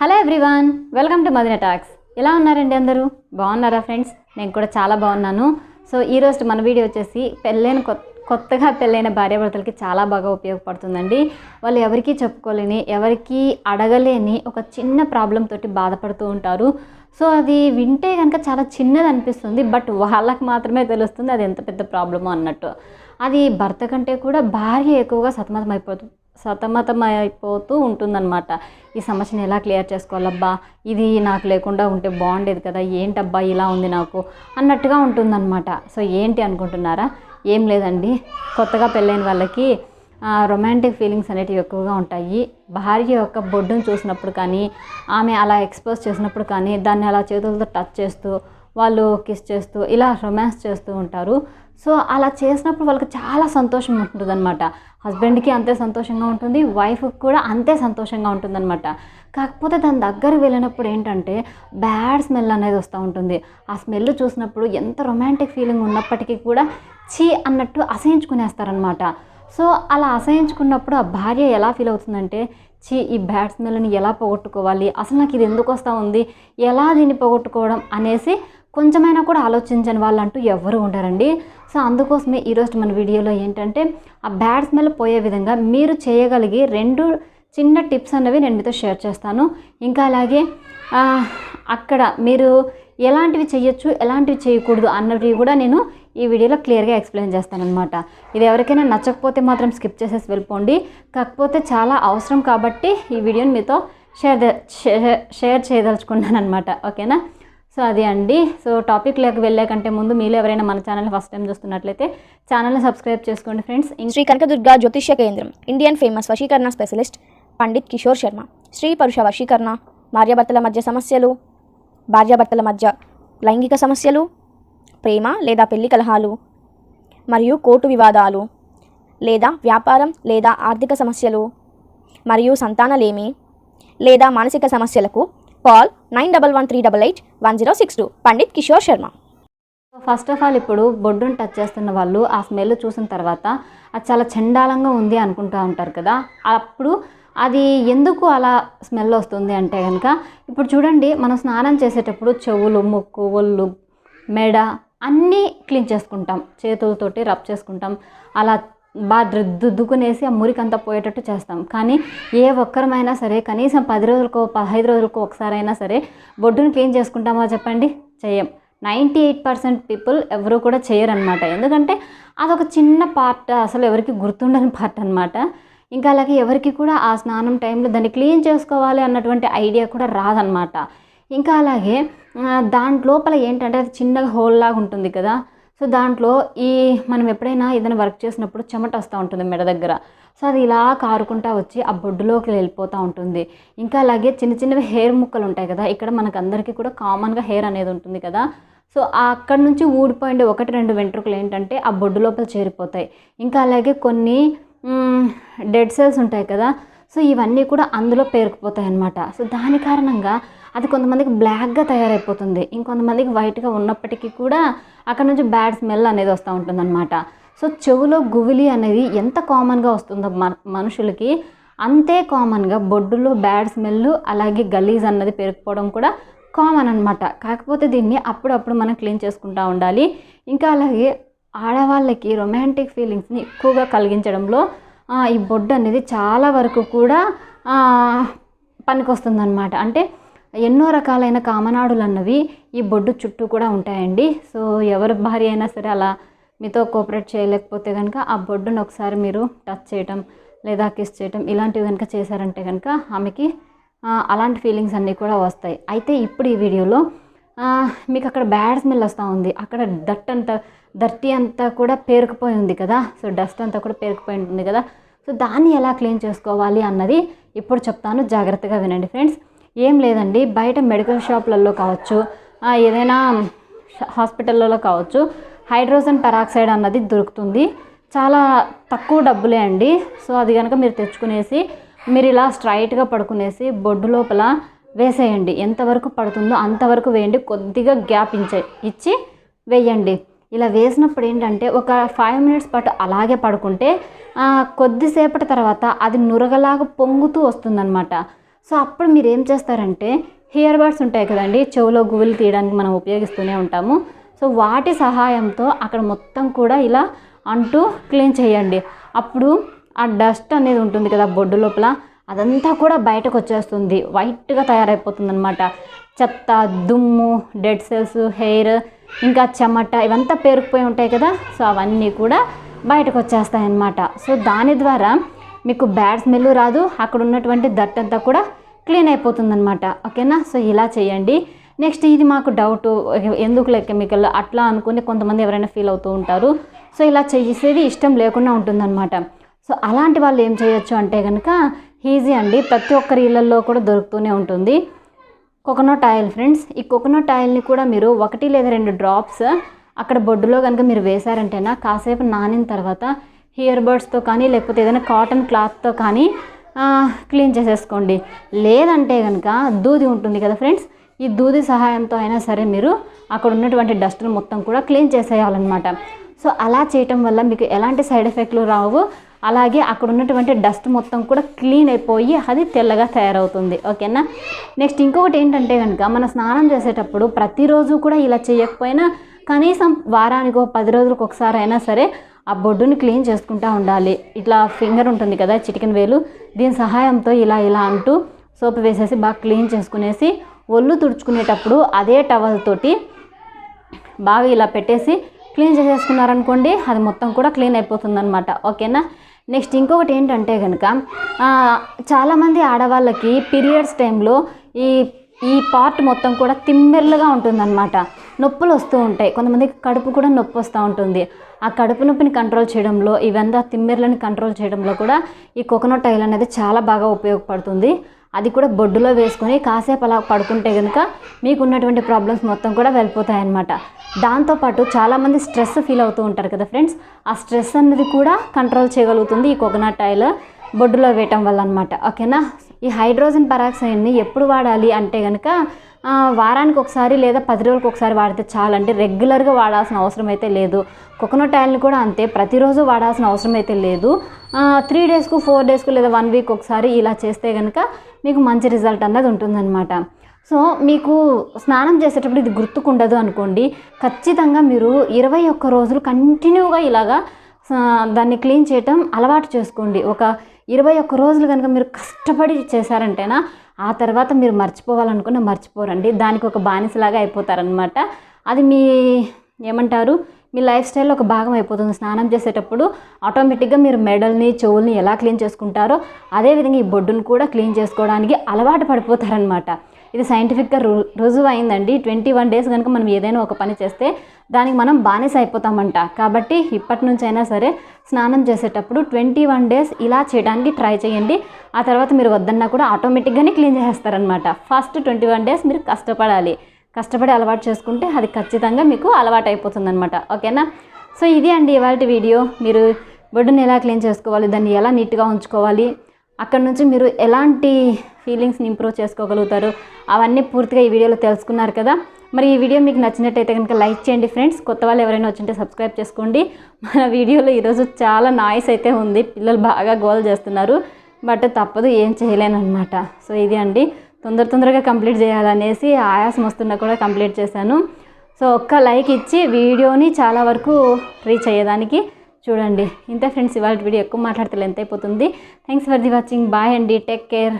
Hello everyone welcome to Madina talks. ఎలా ఉన్నారండి అందరూ? బాగున్నారా ఫ్రెండ్స్? నేను కూడా చాలా బాగున్నాను. సో ఈరోజు మన వీడియో వచ్చేసి పెళ్ళైన కొత్త కొత్తగా పెళ్ళైన భార్యాభర్తలకి చాలా బాగా ఉపయోగపడుతుందండి. వాళ్ళు ఎవరికీ చెప్పుకోలేని ఎవరికీ అడగలేని ఒక చిన్న ప్రాబ్లం తోటి బాధపడుతూ ఉంటారు. సో అది వింటే కనుక చాలా చిన్నది అనిపిస్తుంది బట్ వాళ్ళకి మాత్రమే తెలుస్తుంది అది ఎంత పెద్ద ప్రాబ్లమో అన్నట్టు. అది భర్త కంటే కూడా భార్య ఎక్కువగా సతమతం అయిపోతుంది సతమతమైపోతూ ఉంటుందన్నమాట. ఈ సమస్యను ఎలా క్లియర్ చేసుకోవాలబ్బా? ఇది నాకు లేకుండా ఉంటే బాగుండేది కదా ఏంటబ్బా ఇలా ఉంది నాకు అన్నట్టుగా ఉంటుందన్నమాట. సో ఏంటి అనుకుంటున్నారా? ఏం లేదండి. కొత్తగా పెళ్ళైన వాళ్ళకి రొమాంటిక్ ఫీలింగ్స్ అనేటివి ఎక్కువగా ఉంటాయి. భార్య యొక్క బొడ్డును చూసినప్పుడు కానీ ఆమె అలా ఎక్స్పోజ్ చేసినప్పుడు కానీ దాన్ని అలా చేతులతో టచ్ చేస్తూ వాళ్ళు కిస్ చేస్తూ ఇలా రొమాన్స్ చేస్తూ ఉంటారు. సో అలా చేసినప్పుడు వాళ్ళకి చాలా సంతోషం ఉంటుందన్నమాట. హస్బెండ్కి అంతే సంతోషంగా ఉంటుంది వైఫ్కి కూడా అంతే సంతోషంగా ఉంటుందన్నమాట. కాకపోతే దాని దగ్గర వెళ్ళినప్పుడు ఏంటంటే బ్యాడ్ స్మెల్ అనేది వస్తూ ఉంటుంది. ఆ స్మెల్ చూసినప్పుడు ఎంత రొమాంటిక్ ఫీలింగ్ ఉన్నప్పటికీ కూడా చీ అన్నట్టు అసహించుకునేస్తారనమాట సో అలా అసహించుకున్నప్పుడు ఆ భార్య ఎలా ఫీల్ అవుతుందంటే చీ ఈ బ్యాడ్ స్మెల్ని ఎలా పోగొట్టుకోవాలి? అసలు నాకు ఇది ఎందుకు వస్తూ ఉంది? ఎలా దీన్ని పోగొట్టుకోవడం అనేసి కొంచెమైనా కూడా ఆలోచించని వాళ్ళంటూ ఎవరు ఉండరండి. సో అందుకోసమే ఈరోజు మన వీడియోలో ఏంటంటే ఆ బ్యాడ్ స్మెల్ పోయే విధంగా మీరు చేయగలిగే రెండు చిన్న టిప్స్ అనేవి నేను మీతో షేర్ చేస్తాను. ఇంకా అలాగే అక్కడ మీరు ఎలాంటివి చేయొచ్చు ఎలాంటివి చేయకూడదు అన్నవి కూడా నేను ఈ వీడియోలో క్లియర్గా ఎక్స్ప్లెయిన్ చేస్తానమాట ఇది ఎవరికైనా నచ్చకపోతే మాత్రం స్కిప్ చేసేసి వెళ్ళిపోండి. కాకపోతే చాలా అవసరం కాబట్టి ఈ వీడియోని మీతో షేర్ షేర్ షేర్ చేయదలుచుకున్నాను అనమాట ఓకేనా? సో అది అండి. సో టాపిక్లోకి వెళ్ళే కంటే ముందు మీరు ఎవరైనా మన ఛానల్ ఫస్ట్ టైం చూస్తున్నట్లయితే ఛానల్ని సబ్స్క్రైబ్ చేసుకోండి ఫ్రెండ్స్ శ్రీ కనకదుర్గ జ్యోతిష్య కేంద్రం ఇండియన్ ఫేమస్ వశీకరణ స్పెషలిస్ట్ పండిత్ కిషోర్ శర్మ. స్త్రీ పురుష వశీకరణ భార్యాభర్తల మధ్య సమస్యలు భార్యాభర్తల మధ్య లైంగిక సమస్యలు ప్రేమ లేదా పెళ్ళి కలహాలు మరియు కోర్టు వివాదాలు లేదా వ్యాపారం లేదా ఆర్థిక సమస్యలు మరియు సంతానలేమి లేదా మానసిక సమస్యలకు call nine double one three double eight one zero six two. Pandit Kishore Sharma. First of all ఇప్పుడు బొడ్డును టచ్ చేస్తున్న వాళ్ళు ఆ స్మెల్ చూసిన తర్వాత అది చాలా చండాలంగా ఉంది అనుకుంటూ ఉంటారు కదా. అప్పుడు అది ఎందుకు అలా స్మెల్ వస్తుంది అంటే కనుక ఇప్పుడు చూడండి మనం స్నానం చేసేటప్పుడు చెవులు ముక్కు ఒళ్ళు మెడ అన్నీ క్లీన్ చేసుకుంటాం. చేతులతోటి రబ్ చేసుకుంటాం. అలా బాగా దుద్దుకునేసి ఆ మురికంతా పోయేటట్టు చేస్తాం. కానీ ఏ ఒక్కరమైనా సరే కనీసం పది రోజులకో పదహైదు రోజులకో ఒకసారైనా సరే బొడ్డును క్లీన్ చేసుకుంటామా చెప్పండి? చెయ్యం. నైంటీ ఎయిట్ పర్సెంట్ పీపుల్ ఎవరు కూడా చేయరనమాట ఎందుకంటే అదొక చిన్న పార్ట్ అసలు ఎవరికి గుర్తుండని పార్ట్ అనమాట ఇంకా అలాగే ఎవరికి కూడా ఆ స్నానం టైంలో దాన్ని క్లీన్ చేసుకోవాలి అన్నటువంటి ఐడియా కూడా రాదనమాట ఇంకా అలాగే దాంట్లోపల లోపల ఏంటంటే అది చిన్నగా హోల్ లాగా ఉంటుంది కదా. సో దాంట్లో ఈ మనం ఎప్పుడైనా ఏదైనా వర్క్ చేసినప్పుడు చెమట వస్తూ ఉంటుంది మెడ దగ్గర. సో అది ఇలా కారుకుంటా వచ్చి ఆ బొడ్డులోకి వెళ్ళిపోతూ ఉంటుంది. ఇంకా అలాగే చిన్న చిన్నవి హెయిర్ ముక్కలు ఉంటాయి కదా ఇక్కడ మనకు అందరికీ కూడా కామన్గా హెయిర్ అనేది ఉంటుంది కదా. సో అక్కడ నుంచి ఊడిపోయిండే ఒకటి రెండు వెంట్రుకలు ఏంటంటే ఆ బొడ్డు లోపల చేరిపోతాయి. ఇంకా అలాగే కొన్ని డెడ్ సెల్స్ ఉంటాయి కదా సో ఇవన్నీ కూడా అందులో పేరుకుపోతాయి అన్నమాట. సో దాని కారణంగా అది కొంతమందికి బ్లాక్గా తయారైపోతుంది. ఇంకొంతమందికి వైట్గా ఉన్నప్పటికీ కూడా అక్కడ నుంచి బ్యాడ్ స్మెల్ అనేది వస్తూ ఉంటుందన్నమాట. సో చెవులో గువిలి అనేది ఎంత కామన్గా వస్తుందో మనుషులకి అంతే కామన్గా బొడ్డులో బ్యాడ్ స్మెల్ అలాగే గలీజ్ అన్నది పేరుకుపోవడం కూడా కామన్ అనమాట కాకపోతే దీన్ని అప్పుడప్పుడు మనం క్లీన్ చేసుకుంటూ ఉండాలి. ఇంకా అలాగే ఆడవాళ్ళకి రొమాంటిక్ ఫీలింగ్స్ని ఎక్కువగా కలిగించడంలో ఈ బొడ్డు అనేది చాలా వరకు కూడా పనికొస్తుందనమాట అంటే ఎన్నో రకాలైన కామనాడులు అన్నవి ఈ బొడ్డు చుట్టూ కూడా ఉంటాయండి. సో ఎవరి భార్య అయినా సరే అలా మీతో కోఆపరేట్ చేయలేకపోతే కనుక ఆ బొడ్డును ఒకసారి మీరు టచ్ చేయటం లేదా కిస్ చేయటం ఇలాంటివి కనుక చేశారంటే కనుక ఆమెకి అలాంటి ఫీలింగ్స్ అన్నీ కూడా వస్తాయి. అయితే ఇప్పుడు ఈ వీడియోలో మీకు అక్కడ బ్యాడ్ స్మెల్ వస్తూ ఉంది. అక్కడ డట్ అంతా దర్టీ అంతా కూడా పేరుకుపోయి ఉంది కదా. సో డస్ట్ అంతా కూడా పేరుకుపోయి ఉంటుంది కదా. సో దాన్ని ఎలా క్లీన్ చేసుకోవాలి అన్నది ఇప్పుడు చెప్తాను. జాగ్రత్తగా వినండి ఫ్రెండ్స్. ఏం లేదండి. బయట మెడికల్ షాప్లలో కావచ్చు ఏదైనా హాస్పిటల్లో కావచ్చు హైడ్రోజన్ పెరాక్సైడ్ అన్నది దొరుకుతుంది. చాలా తక్కువ డబ్బులే అండి. సో అది కనుక మీరు తెచ్చుకునేసి మీరు ఇలా స్ట్రైట్గా పడుకునేసి బొడ్డు లోపల వేసేయండి. ఎంతవరకు పడుతుందో అంతవరకు వేయండి. కొద్దిగా గ్యాప్ ఇచ్చే ఇచ్చి వేయండి. ఇలా వేసినప్పుడు ఏంటంటే ఒక ఫైవ్ మినిట్స్ పాటు అలాగే పడుకుంటే కొద్దిసేపటి తర్వాత అది నురగలాగా పొంగుతూ వస్తుందన్నమాట. సో అప్పుడు మీరు ఏం చేస్తారంటే హియర్ బడ్స్ ఉంటాయి కదండి చెవులో గువ్వులు తీయడానికి మనం ఉపయోగిస్తూనే ఉంటాము. సో వాటి సహాయంతో అక్కడ మొత్తం కూడా ఇలా అంటూ క్లీన్ చేయండి. అప్పుడు ఆ డస్ట్ అనేది ఉంటుంది కదా బొడ్డు లోపల అదంతా కూడా బయటకు వచ్చేస్తుంది. వైట్గా తయారైపోతుంది అనమాట చెత్త దుమ్ము డెడ్ సెల్స్ హెయిర్ ఇంకా చెమట ఇవంతా పేరుకుపోయి ఉంటాయి కదా సో అవన్నీ కూడా బయటకు వచ్చేస్తాయి అన్నమాట సో దాని ద్వారా మీకు బ్యాడ్ స్మెల్ రాదు అక్కడ ఉన్నటువంటి దట్ అంతా కూడా క్లీన్ అయిపోతుంది అనమాట ఓకేనా? సో ఇలా చేయండి. నెక్స్ట్ ఇది మాకు డౌట్. ఎందుకు కెమికల్? అట్లా అనుకుని కొంతమంది ఎవరైనా ఫీల్ అవుతూ ఉంటారు. సో ఇలా చేసేది ఇష్టం లేకుండా ఉంటుందన్నమాట. సో అలాంటి వాళ్ళు ఏం చేయొచ్చు అంటే కనుక ఈజీ అండి. ప్రతి ఒక్కరి ఇళ్ళల్లో కూడా దొరుకుతూనే ఉంటుంది. కోకోనట్ ఆయిల్ ఫ్రెండ్స్ ఈ కోకోనట్ ఆయిల్ని కూడా మీరు ఒకటి లేదా రెండు డ్రాప్స్ అక్కడ బొడ్డులో కనుక మీరు వేశారంటేనా కాసేపు నానిన తర్వాత హియర్ బడ్స్తో కానీ లేకపోతే ఏదైనా కాటన్ క్లాత్తో కానీ క్లీన్ చేసేసుకోండి. లేదంటే కనుక దూది ఉంటుంది కదా ఫ్రెండ్స్ ఈ దూది సహాయంతో అయినా సరే మీరు అక్కడ ఉన్నటువంటి డస్ట్ని మొత్తం కూడా క్లీన్ చేసేయాలన్నమాట. సో అలా చేయటం వల్ల మీకు ఎలాంటి సైడ్ ఎఫెక్ట్లు రావు అలాగే అక్కడ ఉన్నటువంటి డస్ట్ మొత్తం కూడా క్లీన్ అయిపోయి అది తెల్లగా తయారవుతుంది. ఓకేనా? నెక్స్ట్ ఇంకొకటి ఏంటంటే కనుక మన స్నానం చేసేటప్పుడు ప్రతిరోజు కూడా ఇలా చేయకపోయినా కనీసం వారానికో పది రోజులకు ఒకసారి అయినా సరే ఆ బొడ్డుని క్లీన్ చేసుకుంటూ ఉండాలి. ఇట్లా ఫింగర్ ఉంటుంది కదా చిటికెన్ వేలు. దీని సహాయంతో ఇలా ఇలా అంటూ సోప్ వేసేసి బాగా క్లీన్ చేసుకునేసి ఒళ్ళు తుడుచుకునేటప్పుడు అదే టవల్ తోటి బాగా ఇలా పెట్టేసి క్లీన్ చేసేసుకున్నారనుకోండి అది మొత్తం కూడా క్లీన్ అయిపోతుందనమాట ఓకేనా? నెక్స్ట్ ఇంకొకటి ఏంటంటే కనుక చాలామంది ఆడవాళ్ళకి పీరియడ్స్ టైంలో ఈ ఈ పార్ట్ మొత్తం కూడా తిమ్మెర్లుగా ఉంటుందన్నమాట. నొప్పులు వస్తూ ఉంటాయి. కొంతమందికి కడుపు కూడా నొప్పి వస్తూ ఉంటుంది. ఆ కడుపు నొప్పిని కంట్రోల్ చేయడంలో ఇవంతా తిమ్మెర్లని కంట్రోల్ చేయడంలో కూడా ఈ కోకోనట్ ఆయిల్ అనేది చాలా బాగా ఉపయోగపడుతుంది. అది కూడా బొడ్డులో వేసుకొని కాసేపు అలా పడుకుంటే కనుక మీకు ఉన్నటువంటి ప్రాబ్లమ్స్ మొత్తం కూడా వెళ్ళిపోతాయన్నమాట. దాంతోపాటు చాలామంది స్ట్రెస్ ఫీల్ అవుతూ ఉంటారు కదా ఫ్రెండ్స్? ఆ స్ట్రెస్ అనేది కూడా కంట్రోల్ చేయగలుగుతుంది ఈ కోకోనట్ ఆయిల్ బొడ్డులో వేయటం వల్ల అనమాట ఓకేనా? ఈ హైడ్రోజన్ పరాక్సైడ్ని ఎప్పుడు వాడాలి అంటే కనుక వారానికి ఒకసారి లేదా పది రోజులకు ఒకసారి వాడితే చాలంటే రెగ్యులర్గా వాడాల్సిన అవసరం అయితే లేదు. కోకోనట్ ఆయిల్ని కూడా అంతే ప్రతిరోజు వాడాల్సిన అవసరం అయితే లేదు. త్రీ డేస్కు ఫోర్ డేస్కు లేదా వన్ వీక్ ఒకసారి ఇలా చేస్తే కనుక మీకు మంచి రిజల్ట్ అన్నది ఉంటుందన్నమాట. సో మీకు స్నానం చేసేటప్పుడు ఇది గుర్తుకుండదు అనుకోండి. ఖచ్చితంగా మీరు ఇరవై ఒక్క రోజులు కంటిన్యూగా ఇలాగా దాన్ని క్లీన్ చేయటం అలవాటు చేసుకోండి. ఒక ఇరవై ఒక్క రోజులు కనుక మీరు కష్టపడి చేశారంటేనా ఆ తర్వాత మీరు మర్చిపోవాలనుకున్న మర్చిపోరండి. దానికి ఒక బానిసలాగా అయిపోతారనమాట అది మీ ఏమంటారు మీ లైఫ్ స్టైల్లో ఒక భాగం అయిపోతుంది. స్నానం చేసేటప్పుడు ఆటోమేటిక్గా మీరు మెడల్ని చెవుల్ని ఎలా క్లీన్ చేసుకుంటారో అదేవిధంగా ఈ బొడ్డును కూడా క్లీన్ చేసుకోవడానికి అలవాటు పడిపోతారనమాట ఇది సైంటిఫిక్గా రు రుజువు అయిందండి ట్వంటీ వన్ డేస్ కనుక మనం ఏదైనా ఒక పని చేస్తే దానికి మనం బానిస అయిపోతామంట. కాబట్టి ఇప్పటి నుంచైనా అయినా సరే స్నానం చేసేటప్పుడు ట్వంటీ వన్ డేస్ ఇలా చేయడానికి ట్రై చేయండి. ఆ తర్వాత మీరు వద్దన్నా కూడా ఆటోమేటిక్గానే క్లీన్ చేసేస్తారనమాట ఫస్ట్ ట్వంటీ వన్ డేస్ మీరు కష్టపడాలి. కష్టపడి అలవాటు చేసుకుంటే అది ఖచ్చితంగా మీకు అలవాటు అయిపోతుందనమాట ఓకేనా? సో ఇది అండి ఇవాళ వీడియో. మీరు బొడ్డుని ఎలా క్లీన్ చేసుకోవాలి దాన్ని ఎలా నీట్గా ఉంచుకోవాలి అక్కడ నుంచి మీరు ఎలాంటి ఫీలింగ్స్ని ఇంప్రూవ్ చేసుకోగలుగుతారు? అవన్నీ పూర్తిగా ఈ వీడియోలో తెలుసుకున్నారు కదా. మరి ఈ వీడియో మీకు నచ్చినట్టయితే కనుక లైక్ చేయండి ఫ్రెండ్స్ కొత్త వాళ్ళు ఎవరైనా వచ్చింటే సబ్స్క్రైబ్ చేసుకోండి. మన వీడియోలో ఈరోజు చాలా నాయిస్ అయితే ఉంది. పిల్లలు బాగా గోల్ చేస్తున్నారు. బట్ తప్పదు ఏం చేయలేను అనమాట సో ఇది అండి. తొందర తొందరగా కంప్లీట్ చేయాలనేసి ఆయాసం వస్తున్నా కూడా కంప్లీట్ చేశాను. సో ఒక్క లైక్ ఇచ్చి వీడియోని చాలా వరకు రీచ్ అయ్యేదానికి చూడండి. ఇంతే ఫ్రెండ్స్ ఇవాళ వీడియో ఎక్కువ మాట్లాడితే ఎంత అయిపోతుంది thanks for the watching bye అండి. Take care